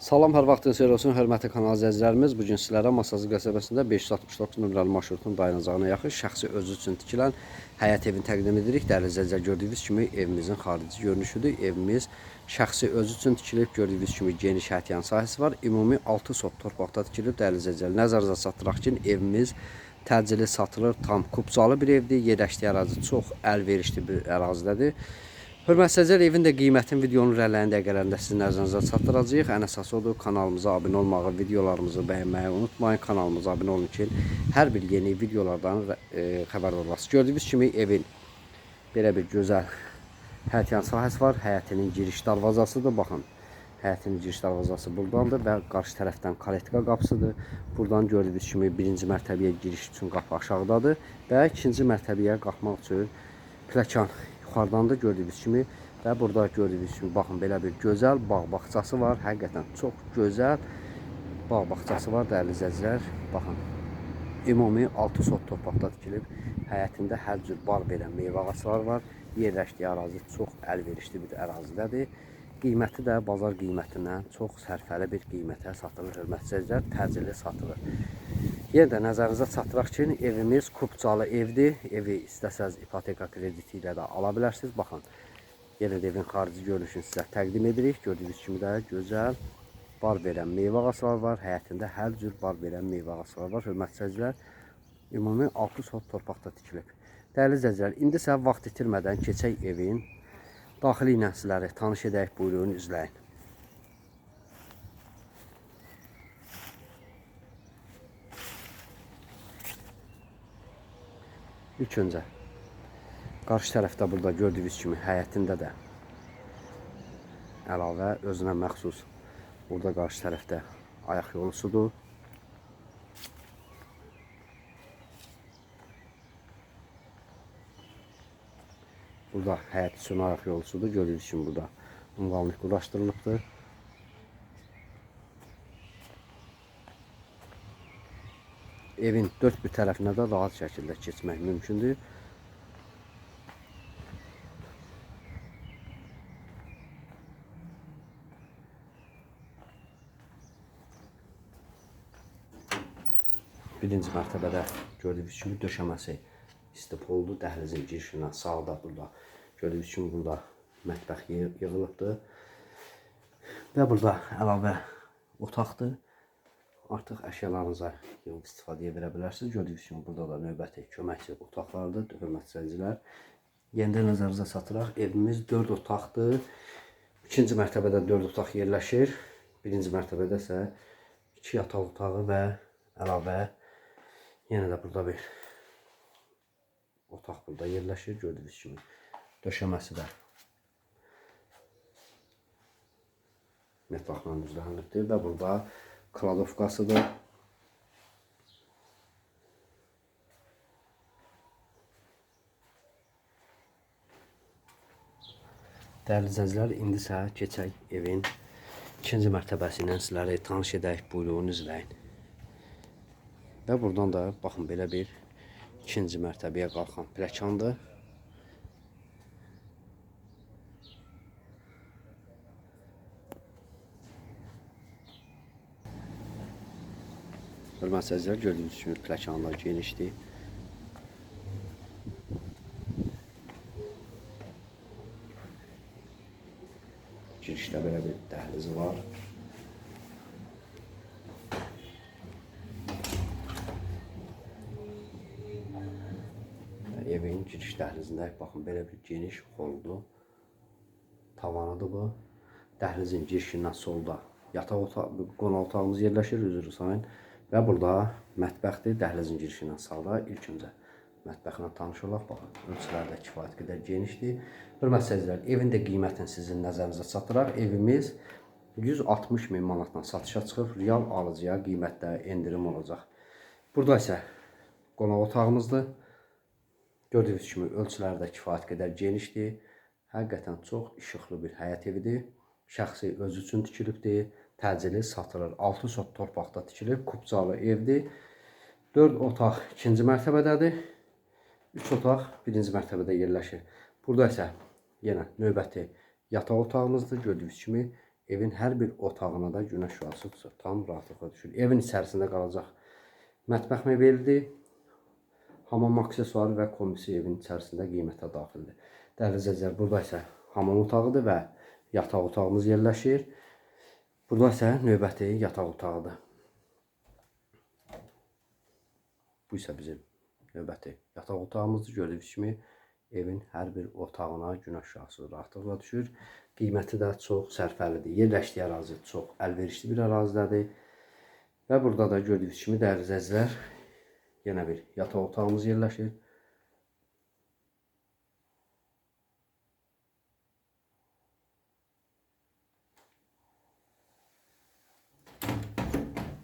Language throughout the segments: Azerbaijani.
Salam, hər vaxtınız xeyir olsun, hörmətli kanal izləyicilərimiz. Bu gün sizlərə Masazlı qəsəbəsində 569 nömrəli marşrutun dayanacağına yaxın şəxsi özü üçün tikilən həyət evini təqdim edirik. Dəyərli izləyicilər, gördüyünüz kimi evimizin xarici görünüşüdür. Evimiz şəxsi özü üçün tikilib, gördüyünüz kimi geniş həyətyan sahəsi var. Ümumi 6 sot torpaqda tikilib. Dəyərli izləyicilər, nəzərinizə çatdıraq ki, evimiz təcili satılır, tam kupcalı bir evdir. Yerləşdiyi ərazi çox əlverişli bir ərazidədir. Hörmətli izləyicilər, evin də qiymətini videonun irəliləyən dəqiqələrində sizin nəzərinizə çatdıracağıq. Ən əsası odur, kanalımıza abunə olmağı, videolarımızı bəyənməyi unutmayın. Kanalımıza abunə olun ki, hər bir yeni videolardan e, xəbərdar olasınız. Gördüyünüz kimi evin belə bir gözəl həyətyan sahəsi var. Həyətinin giriş darvazasıdır. Baxın, həyətinin giriş darvazası burdandır və qarşı tərəfdən kaletka qapısıdır. Buradan gördüyünüz kimi birinci mərtəbəyə giriş üçün qapı aşağıdadır və ikinci mərtəbəyə qalxmaq üçün pləkan yuxarıdan da gördüyünüz kimi və burada gördüyünüz kimi baxın belə bir gözəl bağ bağçası var. Həqiqətən çox gözəl bağ bağçası var dəyərli izləyicilər. Baxın. Ümumi 6 sot torpaqda tikilib. Həyətində hər cür bar verən meyvə ağacları var. Yerləşdiyi ərazi çox əlverişli bir ərazidədir. Qiyməti də bazar qiymətindən çox sərfəli bir qiymətə satılır. Hörmətli izləyicilər, təcili satılır. Yenə də nəzərinizə çatdıraq ki, evimiz kupcalı evdir. Evi istəsəz ipoteka krediti ilə də ala bilərsiniz. Baxın, yenə də evin xarici görünüşünü sizə təqdim edirik. Gördüyünüz kimi də gözəl bar verən meyvə ağacları var. Həyətində hər cür bar verən meyvə ağacları var. Hörmətli izləyicilər, ümumi 6 sot torpaqda tikilib. Dəyərli izləyicilər, indi isə vaxt itirmədən keçək evin daxili ilə sizləri tanış edək. Buyurun, izləyin. İlk öncə qarşı tərəfdə burada gördüyünüz kimi həyətində də əlavə özünə məxsus burada qarşı tərəfdə ayaq yolusudur. Burada həyət üçün ayaq yolusudur. Gördüyünüz kimi burada ünvanlıq quraşdırılıbdır. Evin dört bir tərəfinə də rahat şəkildə keçmək mümkündür. Birinci mərtəbədə gördüyünüz kimi döşəməsi istipoldur. Dəhlizin girişindən sağda burada gördüyünüz kimi burada mətbəx yığ- yığılıbdır. Və burada əlavə otaqdır. Artıq əşyalarınıza yığıb istifadəyə verə bilərsiniz. Gördüyünüz kimi burada da növbəti köməkçi otaqlardır, hörmətli izləyicilər. Yenidə nəzərinizə çatdıraq. Evimiz 4 otaqdır. İkinci mərtəbədə 4 otaq yerləşir. Birinci mərtəbədə isə 2 yataq otağı və əlavə yenə də burada bir otaq burada yerləşir. Gördüyünüz kimi döşəməsi də mətbəxlə düzlənilibdir və burada kladovkasıdır. Dəyərli izləyicilər, indi isə keçək evin ikinci mərtəbəsi ilə sizləri tanış edək. Buyurun, izləyin. Və buradan da baxın belə bir ikinci mərtəbəyə qalxan pləkandır. Hörmətli izləyicilər, gördüyünüz kimi pləkanlar genişdir. Girişdə belə bir dəhlizi var. Evin giriş dəhlizində baxın belə bir geniş holdur. Tavanıdır bu. Dəhlizin girişindən solda yataq otağı, qonaq otağımız yerləşir, üzr sayın. Və burada mətbəxdir, dəhlizin girişindən sağda ilk öncə mətbəxlə tanış olaq. Baxın, ölçüləri də kifayət qədər genişdir. Hörmətli seyircilər, evin də qiymətini sizin nəzərinizə çatdıraq. Evimiz 160 min manatdan satışa çıxıb, real alıcıya qiymətdə endirim olacaq. Burada isə qonaq otağımızdır. Gördüyünüz kimi ölçüləri də kifayət qədər genişdir. Həqiqətən çox işıqlı bir həyət evidir. Şəxsi özü üçün tikilibdir. Təcili satılır. 6 sot torpaqda tikilib, kupcalı evdir. 4 otaq ikinci mərtəbədədir. 3 otaq birinci mərtəbədə yerləşir. Burada isə yenə növbəti yataq otağımızdır. Gördüyünüz kimi evin hər bir otağına da günəş şüası düşür. Tam rahatlıqla düşür. Evin içərisində qalacaq mətbəx mebelidir. Hamam aksesuarı və komisi evin içərisində qiymətə daxildir. Dəyərli izləyicilər, burada isə hamam otağıdır və yataq otağımız yerləşir. Burada isə növbəti yataq otağıdır. Bu isə bizim növbəti yataq otağımızdır. Gördüyünüz kimi evin hər bir otağına günəş şahsı rahatlıqla düşür. Qiyməti də çox sərfəlidir. Yerləşdiyi ərazi çox əlverişli bir ərazidədir. Və burada da gördüyünüz kimi dəyərli izləyicilər, yenə bir yataq otağımız yerləşir.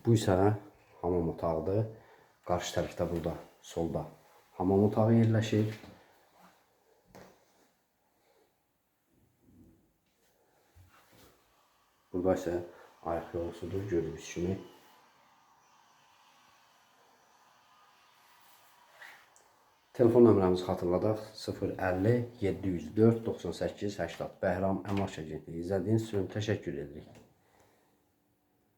Bu isə hamam otağıdır. Qarşı tərəfdə burada solda hamam otağı yerləşir. Burada isə ayaq yolusudur gördüyünüz kimi. Telefon nömrəmizi xatırladaq 050 704 98 80 Bəhram Əmlak Agentliyi izlədiyiniz üçün təşəkkür edirik.